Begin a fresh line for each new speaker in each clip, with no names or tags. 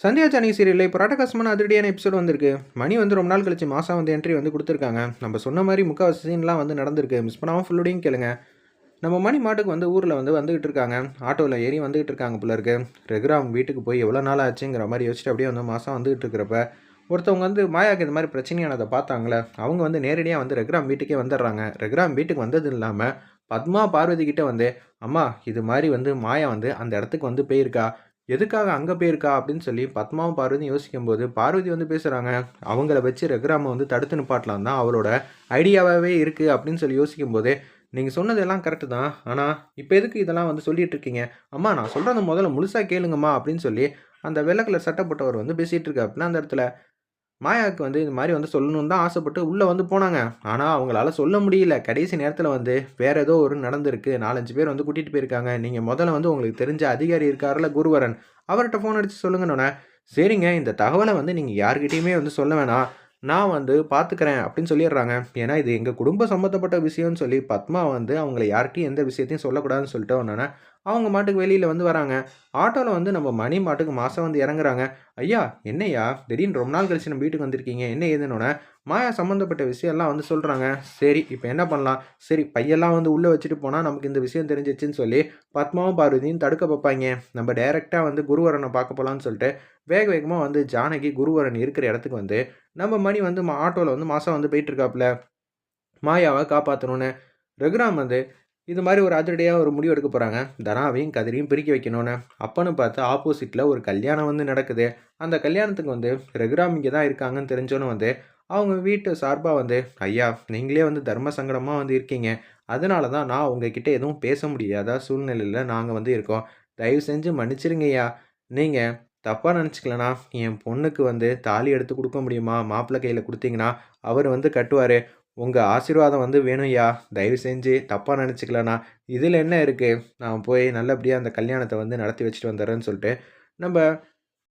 சந்தியா சானி சீரியலில் இப்போ ராட்டகாசமான அதிரடியான எபிசோட் வந்திருக்கு. மணி வந்து ரொம்ப நாள் கழிச்சு மாதம் வந்து என்ட்ரி வந்து கொடுத்துருக்காங்க. நம்ம சொன்ன மாதிரி முக்கால்வாசி சீன்லாம் வந்து நடந்திருக்கு. மிஸ் பண்ணாமல் ஃபுல்லோடையும் கேளுங்க. நம்ம மணி மாட்டுக்கு வந்து ஊரில் வந்து வந்துகிட்டு இருக்காங்க. ஆட்டோவில் ஏறி வந்துகிட்டு இருக்காங்க போல இருக்கு. ரெகுராம் வீட்டுக்கு போய் எவ்வளோ நாள் ஆச்சுங்கிற மாதிரி யோசிச்சுட்டு அப்படியே வந்து மாதம் வந்துகிட்டு இருக்கிறப்ப ஒருத்தவங்க வந்து மாயாக்கு இந்த மாதிரி பிரச்சனையானதை பார்த்தாங்களே அவங்க வந்து நேரடியாக வந்து ரெகுராம் வீட்டுக்கே வந்துடுறாங்க. ரெகுராம் வீட்டுக்கு வந்தது இல்லாமல் பத்மா பார்வதி கிட்டே வந்து அம்மா இது மாதிரி வந்து மாயா வந்து அந்த இடத்துக்கு வந்து போயிருக்கா? எதுக்காக அங்கே போயிருக்கா அப்படின்னு சொல்லி பத்மாவும் பார்வதி யோசிக்கும்போது பார்வதி வந்து பேசுகிறாங்க அவங்கள வச்சு ரகுராமை வந்து தடுத்து நிப்பாட்டலாம் தான் அவளோட ஐடியாவாகவே இருக்குது அப்படின்னு சொல்லி யோசிக்கும்போது நீங்கள் சொன்னதெல்லாம் கரெக்டு தான். ஆனால் இப்போ எதுக்கு இதெல்லாம் வந்து சொல்லிட்டு இருக்கீங்க? அம்மா நான் சொல்கிறத முதல்ல முழுசாக கேளுங்கம்மா அப்படின்னு சொல்லி அந்த வெள்ளை சட்டப்பட்டவர் வந்து பேசிகிட்டு இருக்காப்புல அப்படின்னா அந்த இடத்துல மாயாவுக்கு வந்து இது மாதிரி வந்து சொல்லணும்னு தான் ஆசைப்பட்டு உள்ளே வந்து போனாங்க. ஆனால் அவங்களால சொல்ல முடியல. கடைசி நேரத்தில் வந்து வேறு ஏதோ ஒரு நடந்திருக்கு. நாலஞ்சு பேர் வந்து கூட்டிகிட்டு போயிருக்காங்க. நீங்கள் முதல்ல வந்து உங்களுக்கு தெரிஞ்ச அதிகாரி இருக்கார்ல குருவரன். அவர்கிட்ட ஃபோன் அடித்து சொல்லுங்கன்னொன்னே சரிங்க இந்த தகவலை வந்து நீங்கள் யார்கிட்டேயுமே வந்து சொல்ல வேணாம். நான் வந்து பார்த்துக்கிறேன் அப்படின்னு சொல்லிடுறாங்க. ஏன்னா இது எங்கள் குடும்ப சம்மந்தப்பட்ட விஷயம்னு சொல்லி பத்மா வந்து அவங்கள யார்கிட்டையும் எந்த விஷயத்தையும் சொல்லக்கூடாதுன்னு சொல்லிட்டு உடனே அவங்க மாட்டுக்கு வெளியில் வந்து வராங்க. ஆட்டோவில் வந்து நம்ம மணி மாட்டுக்கு மாதம் வந்து இறங்குறாங்க. ஐயா என்னய்யா? திடீர்னு ரொம்ப நாள் கழிச்சு நம்ம வீட்டுக்கு வந்திருக்கீங்க. என்ன ஏதுன்னொன்னே மாயா சம்மந்தப்பட்ட விஷயம்லாம் வந்து சொல்கிறாங்க சரி இப்போ என்ன பண்ணலாம்? சரி பையெல்லாம் வந்து உள்ளே வச்சுட்டு போனால் நமக்கு இந்த விஷயம் தெரிஞ்சிச்சுன்னு சொல்லி பத்மாவும் பார்வதியும் தடுக்க பார்ப்பாங்க நம்ம டைரெக்டாக வந்து குருவரனை பார்க்க போகலான்னு சொல்லிட்டு வேக வேகமாக வந்து ஜானகி குருவரன் இருக்கிற இடத்துக்கு வந்து நம்ம மணி வந்து ஆட்டோவில் வந்து மாதம் வந்து போயிட்டுருக்காப்புல மாயாவை காப்பாற்றணுன்னு ரகுராம் வந்து இது மாதிரி ஒரு அதிரடியாக ஒரு முடிவு எடுக்க போகிறாங்க தனாவையும் கதிரையும் பிரிக்க வைக்கணும்னு. அப்பன்னு பார்த்து ஆப்போசிட்டில் ஒரு கல்யாணம் வந்து நடக்குது. அந்த கல்யாணத்துக்கு வந்து ரெகுராம் இங்கே தான் இருக்காங்கன்னு தெரிஞ்சோன்னு வந்து அவங்க வீட்டு சார்பாக வந்து ஐயா நீங்களே வந்து தர்ம சங்கடமாக வந்து இருக்கீங்க. அதனால தான் நான் உங்ககிட்ட எதுவும் பேச முடியாத சூழ்நிலையில் நாங்கள் வந்து இருக்கோம். தயவு செஞ்சு மன்னிச்சிருங்கய்யா நீங்கள் தப்பாக நினச்சிக்கலனா என் பொண்ணுக்கு வந்து தாலி எடுத்து கொடுக்க முடியுமா? மாப்பிள்ளை கையில் கொடுத்தீங்கன்னா அவர் வந்து கட்டுவார். உங்கள் ஆசீர்வாதம் வந்து வேணும்யா. தயவு செஞ்சு தப்பாக நினச்சிக்கலண்ணா. இதில் என்ன இருக்குது நான் போய் நல்லபடியாக அந்த கல்யாணத்தை வந்து நடத்தி வச்சுட்டு வந்துடுறேன்னு சொல்லிட்டு நம்ம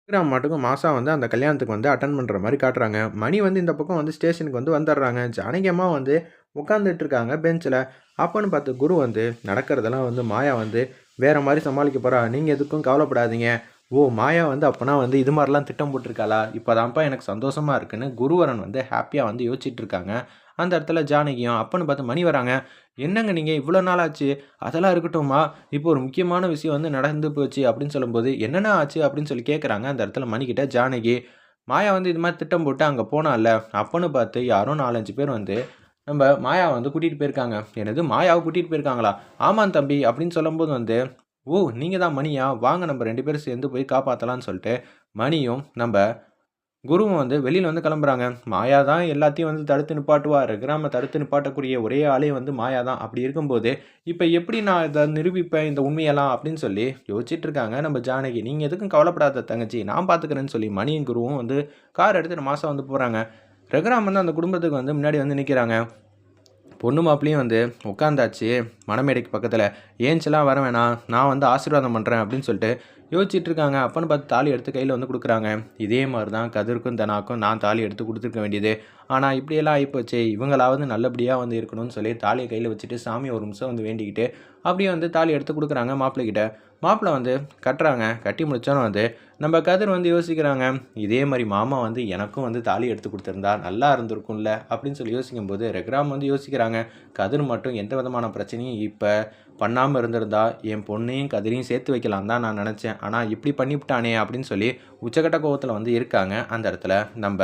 கிராம் மட்டுக்கும் மாதம் வந்து அந்த கல்யாணத்துக்கு வந்து அட்டன் பண்ணுற மாதிரி காட்டுறாங்க. மணி வந்து இந்த பக்கம் வந்து ஸ்டேஷனுக்கு வந்து வந்துடுறாங்க. ஜானகியமாக வந்து உட்காந்துட்டு இருக்காங்க பெஞ்சில் அப்போன்னு பார்த்து குரு வந்து நடக்கிறதெல்லாம் வந்து மாயா வந்து வேறு மாதிரி சமாளிக்க போகிறா நீங்கள் எதுக்கும் கவலைப்படாதீங்க. ஓ மாயா வந்து அப்போனா வந்து இது மாதிரிலாம் திட்டம் போட்டிருக்காளா? இப்போ தான்ப்பா எனக்கு சந்தோஷமாக இருக்குன்னு குருவரன் வந்து ஹாப்பியாக வந்து யோசிச்சுட்டு இருக்காங்க. அந்த இடத்துல ஜானகியும் அப்பன்னு பார்த்து மணி வராங்க. என்னங்க நீங்கள் இவ்வளோ நாள் ஆச்சு. அதெல்லாம் இருக்கட்டும்மா. இப்போ ஒரு முக்கியமான விஷயம் வந்து நடந்து போச்சு அப்படின்னு சொல்லும்போது என்னென்ன ஆச்சு? அப்படின்னு சொல்லி கேட்குறாங்க அந்த இடத்துல மணிக்கிட்ட ஜானகி மாயா வந்து இது மாதிரி திட்டம் போட்டு அங்கே போனால அப்பன்னு பார்த்து யாரும் நாலஞ்சு பேர் வந்து நம்ம மாயாவை வந்து கூட்டிகிட்டு போயிருக்காங்க. எனது மாயாவை கூட்டிகிட்டு போயிருக்காங்களா? ஆமாம் தம்பி அப்படின்னு சொல்லும்போது வந்து ஓ நீங்கள் தான் மணியா? வாங்க நம்ம ரெண்டு பேரும் சேர்ந்து போய் காப்பாற்றலான்னு சொல்லிட்டு மணியும் நம்ம குருவும் வந்து வெளியில் வந்து கிளம்புறாங்க. மாயா தான் எல்லாத்தையும் வந்து தடுத்து நிப்பாட்டுவா கிராம தடுத்து நிப்பாட்டக்கூடிய ஒரே ஆளே வந்து மாயா தான் அப்படி இருக்கும்போது இப்போ எப்படி நான் இதை நிரூபிப்பேன் இந்த உண்மையெல்லாம் அப்படின்னு சொல்லி யோசிச்சுட்டு இருக்காங்க. நம்ம ஜானகி நீங்கள் எதுக்கும் கவலைப்படாத தங்கச்சி. நான் பார்த்துக்கிறேன்னு சொல்லி மணியும் குருவும் வந்து கார் எடுத்துட்டு மாதம் வந்து போகிறாங்க ரகுராம் வந்து அந்த குடும்பத்துக்கு வந்து முன்னாடி வந்து நிற்கிறாங்க பொண்ணு மாப்பிளையும் வந்து உட்காந்தாச்சு மணமேடைக்கு பக்கத்தில் ஏஞ்செல்லாம் வர வேணாம். நான் வந்து ஆசீர்வாதம் பண்ணுறேன் அப்படின்னு சொல்லிட்டு யோசிச்சுட்டு இருக்காங்க பார்த்து தாலி எடுத்து கையில் வந்து கொடுக்குறாங்க. இதே மாதிரி தான் கதிர்க்கும் தனாக்கும் நான் தாலி எடுத்து கொடுத்துருக்க வேண்டியது. ஆனால் இப்படியெல்லாம் ஆகிப்போச்சு இவங்களாவது நல்லபடியாக வந்து இருக்கணும்னு சொல்லி தாலியை கையில் வச்சுட்டு சாமி ஒரு நிமிஷம் வந்து வேண்டிக்கிட்டு அப்படியே வந்து தாலி எடுத்து கொடுக்குறாங்க மாப்பிள்ளைகிட்ட. மாப்பிள்ளை வந்து கட்டுறாங்க. கட்டி முடித்தோன்னு வந்து நம்ம கதிர் வந்து யோசிக்கிறாங்க இதே மாதிரி மாமா வந்து எனக்கும் வந்து தாலி எடுத்து கொடுத்துருந்தா நல்லா இருந்திருக்கும்ல? அப்படின்னு சொல்லி யோசிக்கும்போது ரெக்ராம் வந்து யோசிக்கிறாங்க கதிர் மட்டும் எந்த விதமான பிரச்சனையும் இப்போ பண்ணாமல் இருந்திருந்தா என் பொண்ணையும் கதிரையும் சேர்த்து வைக்கலாம் தான் நான் நினச்சேன். ஆனால் இப்படி பண்ணிவிட்டானே அப்படின்னு சொல்லி உச்சக்கட்ட கோவத்தில் வந்து இருக்காங்க. அந்த இடத்துல நம்ம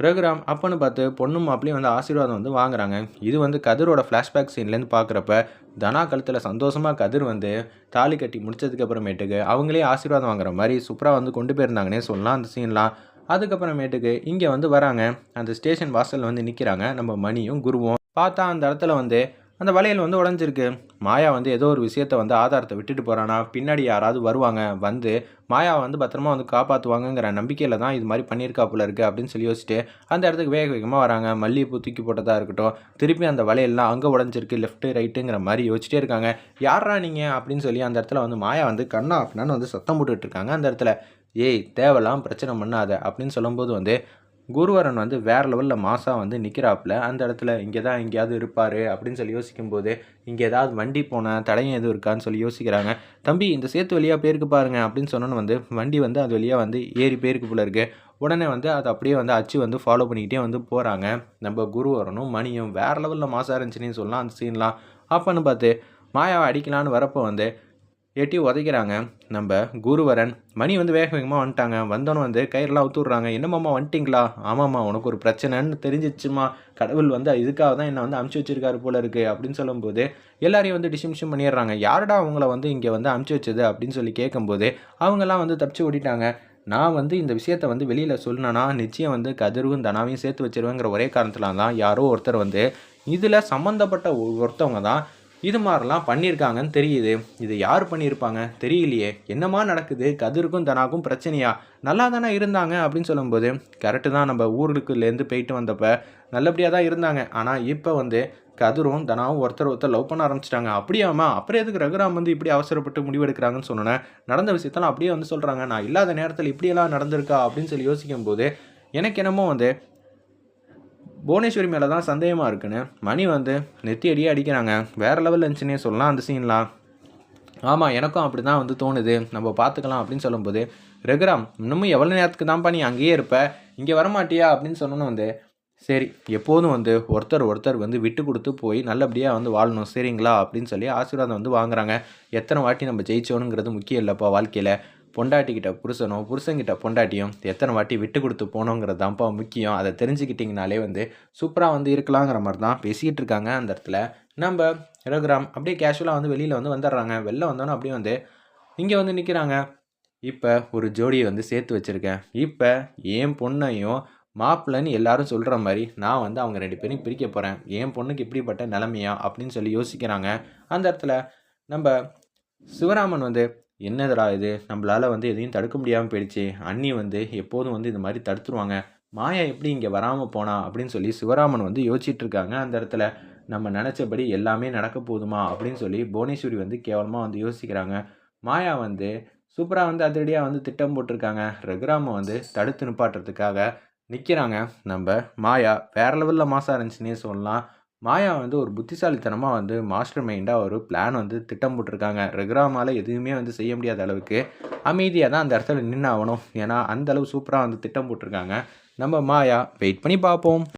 ரகுராம் அப்பன்னு பார்த்து பொண்ணும் மாப்பிளையும் வந்து ஆசீர்வாதம் வந்து வாங்குறாங்க. இது வந்து கதிரோட ஃப்ளாஷ்பேக் சீன்லேருந்து பார்க்குறப்ப தனா கழுத்தில் சந்தோஷமாக கதிர் வந்து தாலி கட்டி முடிச்சதுக்கப்புறமேட்டுக்கு அவங்களே ஆசீர்வாதம் வாங்குற மாதிரி சூப்பராக வந்து கொண்டு போயிருந்தாங்கன்னே சொல்லலாம் அந்த சீன்லாம் அதுக்கப்புறமேட்டுக்கு இங்கே வந்து வராங்க. அந்த ஸ்டேஷன் வாசலில் வந்து நிற்கிறாங்க நம்ம மணியும் குருவும். பார்த்தா அந்த இடத்துல வந்து அந்த வளையல் வந்து உடஞ்சிருக்கு. மாயா வந்து ஏதோ ஒரு விஷயத்த வந்து ஆதாரத்தை விட்டுட்டு போகிறானா பின்னாடி யாராவது வருவாங்க வந்து மாயாவை வந்து பத்திரமா வந்து காப்பாற்றுவாங்கங்கிற நம்பிக்கையில் தான் இது மாதிரி பண்ணியிருக்கா போல இருக்குது அப்படின்னு சொல்லி யோசிச்சுட்டு அந்த இடத்துக்கு வேக வேகமாக வராங்க. மல்லிகைப்பூ தூக்கி போட்டதாக இருக்கட்டும் திருப்பி அந்த வளையல்லாம் அங்கே உடஞ்சிருக்கு லெஃப்ட்டு ரைட்டுங்கிற மாதிரி யோசிச்சிட்டே இருக்காங்க. யாரா நீங்கள் அப்படின்னு சொல்லி அந்த இடத்துல வந்து மாயா வந்து கண்ணா அப்படின்னு வந்து சத்தம் போட்டுட்டு இருக்காங்க. அந்த இடத்துல ஏய் தேவலாம் பிரச்சனை பண்ணாத அப்படின்னு சொல்லும்போது வந்து குருவரன் வந்து வேறு லெவலில் மாசாக வந்து நிற்கிறாப்புல அந்த இடத்துல இங்கே தான் எங்கேயாவது இருப்பார் அப்படின்னு சொல்லி யோசிக்கும்போது இங்கே ஏதாவது வண்டி போனால் தடையும் எதுவும் இருக்கான்னு சொல்லி யோசிக்கிறாங்க. தம்பி இந்த சேத்து வழியாக போயிருக்கு பாருங்க அப்படின்னு சொன்னோன்னு வந்து வண்டி வந்து அது வழியாக வந்து ஏறி போயிருக்கு போல இருக்குது உடனே வந்து அதை அப்படியே வந்து அச்சு வந்து ஃபாலோ பண்ணிக்கிட்டே வந்து போகிறாங்க நம்ம குருவரனும் மணியும் வேறு லெவலில் மாசாக இருந்துச்சுன்னு சொல்லலாம் அந்த சீன்லாம் அப்போன்னு பார்த்து மாயாவை அடிக்கலான்னு வரப்போ வந்து எட்டி உதைக்கிறாங்க. நம்ம குருவரன் மணி வந்து வேக வேகமாக வந்துட்டாங்க. வந்தோன்னு வந்து கயிறெல்லாம் ஊத்துடுறாங்க என்னம்மாம்மா வந்துட்டிங்களா? ஆமாம்மா உனக்கு ஒரு பிரச்சனைன்னு தெரிஞ்சிச்சுமா கடவுள் வந்து இதுக்காக தான் என்னை வந்து அமுச்சு வச்சிருக்காரு போல இருக்குது அப்படின்னு சொல்லும்போது எல்லாரையும் வந்து டிஷிமிஷம் பண்ணிடுறாங்க. யாருடா அவங்கள வந்து இங்கே வந்து அமுச்சு வச்சது அப்படின்னு சொல்லி கேட்கும்போது அவங்கெல்லாம் வந்து தப்பிச்சு ஓடிட்டாங்க. நான் வந்து இந்த விஷயத்தை வந்து வெளியில் சொல்லணும்னா நிச்சயம் வந்து கதிர்வும் தனாவையும் சேர்த்து வச்சிருவேங்கிற ஒரே காரணத்தில் தான் யாரோ ஒருத்தர் வந்து இதில் சம்மந்தப்பட்ட ஒ- ஒருத்தவங்க தான் இது மாதிரிலாம் பண்ணியிருக்காங்கன்னு தெரியுது. இது யார் பண்ணியிருப்பாங்க? தெரியலையே. என்னமா நடக்குது? கதிருக்கும் தனாக்கும் பிரச்சனையா? நல்லா தானே இருந்தாங்க அப்படின்னு சொல்லும்போது கரெக்டு தான். நம்ம ஊருக்குலேருந்து போயிட்டு வந்தப்ப நல்லபடியாக தான் இருந்தாங்க. ஆனால் இப்போ வந்து கதிரும் தனாவும் ஒருத்தர் ஒருத்தர் லவ் பண்ண ஆரம்பிச்சிட்டாங்க. அப்படியாமா அப்புறம் எதுக்கு ரகுராம் வந்து இப்படி அவசரப்பட்டு முடிவெடுக்கிறாங்கன்னு சொன்னேன் நடந்த விஷயத்தெல்லாம் அப்படியே வந்து சொல்கிறாங்க நான் இல்லாத நேரத்தில் இப்படியெல்லாம் நடந்திருக்கா அப்படின்னு சொல்லி யோசிக்கும்போது எனக்கு என்னமோ வந்து புவனேஸ்வரி மேலே தான் சந்தேகமாக இருக்குன்னு மணி வந்து நெத்தி அடியே அடிக்கிறாங்க. வேறு லெவலில் இருந்துச்சுன்னே சொல்லலாம் அந்த சீன்லாம் ஆமாம் எனக்கும் அப்படி தான் வந்து தோணுது. நம்ம பார்த்துக்கலாம் அப்படின்னு சொல்லும்போது ரகுராம் இன்னமும் எவ்வளோ நேரத்துக்கு தான்ப்பா நீ அங்கேயே இருப்ப? இங்கே வரமாட்டியா? அப்படின்னு சொன்னோன்னு வந்து சரி எப்போதும் வந்து ஒருத்தர் ஒருத்தர் வந்து விட்டு கொடுத்து போய் நல்லபடியாக வந்து வாழணும். சரிங்களா? அப்படின்னு சொல்லி ஆசீர்வாதம் வந்து வாங்குறாங்க. எத்தனை வாட்டி நம்ம ஜெயிச்சோனுங்கிறது முக்கியம் இல்லைப்பா வாழ்க்கையில். பொண்டாட்டிக்கிட்ட புருஷனும் புருஷன்கிட்ட பொண்டாட்டியும் எத்தனை வாட்டி விட்டு கொடுத்து போனோங்கிறது தான்ப்பா முக்கியம். அதை தெரிஞ்சுக்கிட்டிங்கனாலே வந்து சூப்பராக வந்து இருக்கலாங்கிற மாதிரி தான் பேசிகிட்டு இருக்காங்க அந்த இடத்துல. நம்ம ரகுராம் அப்படியே கேஷுவலாக வந்து வெளியில் வந்து வந்துடுறாங்க. வெளில வந்தோன்னே அப்படியே வந்து இங்கே வந்து நிற்கிறாங்க இப்போ ஒரு ஜோடியை வந்து சேர்த்து வச்சுருக்கேன். இப்போ என் பொண்ணையும் மாப்பிள்ளைன்னு எல்லாரும் சொல்கிற மாதிரி நான் வந்து அவங்க ரெண்டு பேரும் பிரிக்க போகிறேன் என் பொண்ணுக்கு இப்படிப்பட்ட நிலமையா அப்படின்னு சொல்லி யோசிக்கிறாங்க. அந்த இடத்துல நம்ம சிவராமன் வந்து என்னதுடா இது? நம்மளால் வந்து எதையும் தடுக்க முடியாமல் போயிடுச்சு. அண்ணி வந்து எப்போதும் வந்து இந்த மாதிரி தடுத்துருவாங்க. மாயா எப்படி இங்கே வராமல் போனா? அப்படின்னு சொல்லி சிவராமன் வந்து யோசிச்சுட்டு இருக்காங்க அந்த இடத்துல. நம்ம நினச்சபடி எல்லாமே நடக்க போதுமா? அப்படின்னு சொல்லி புவனேஸ்வரி வந்து கேவலமாக வந்து யோசிக்கிறாங்க. மாயா வந்து சூப்பராக வந்து அதிரடியாக வந்து திட்டம் போட்டிருக்காங்க. ரகுராமை வந்து தடுத்து நிப்பாட்டுறதுக்காக நிற்கிறாங்க நம்ம மாயா வேறு லெவலில் மாசாக இருந்துச்சுன்னே சொல்லலாம். மாயா வந்து ஒரு புத்திசாலித்தனமாக வந்து மாஸ்டர் மைண்டாக ஒரு பிளான் வந்து திட்டம் போட்டிருக்காங்க. ரெகுராமால் எதுவுமே வந்து செய்ய முடியாத அளவுக்கு அமைதியாக தான் அந்த இடத்துல நின்று ஆகணும் ஏன்னா அந்தளவு சூப்பராக வந்து திட்டம் போட்டிருக்காங்க. நம்ம மாயா வெயிட் பண்ணி பார்ப்போம்.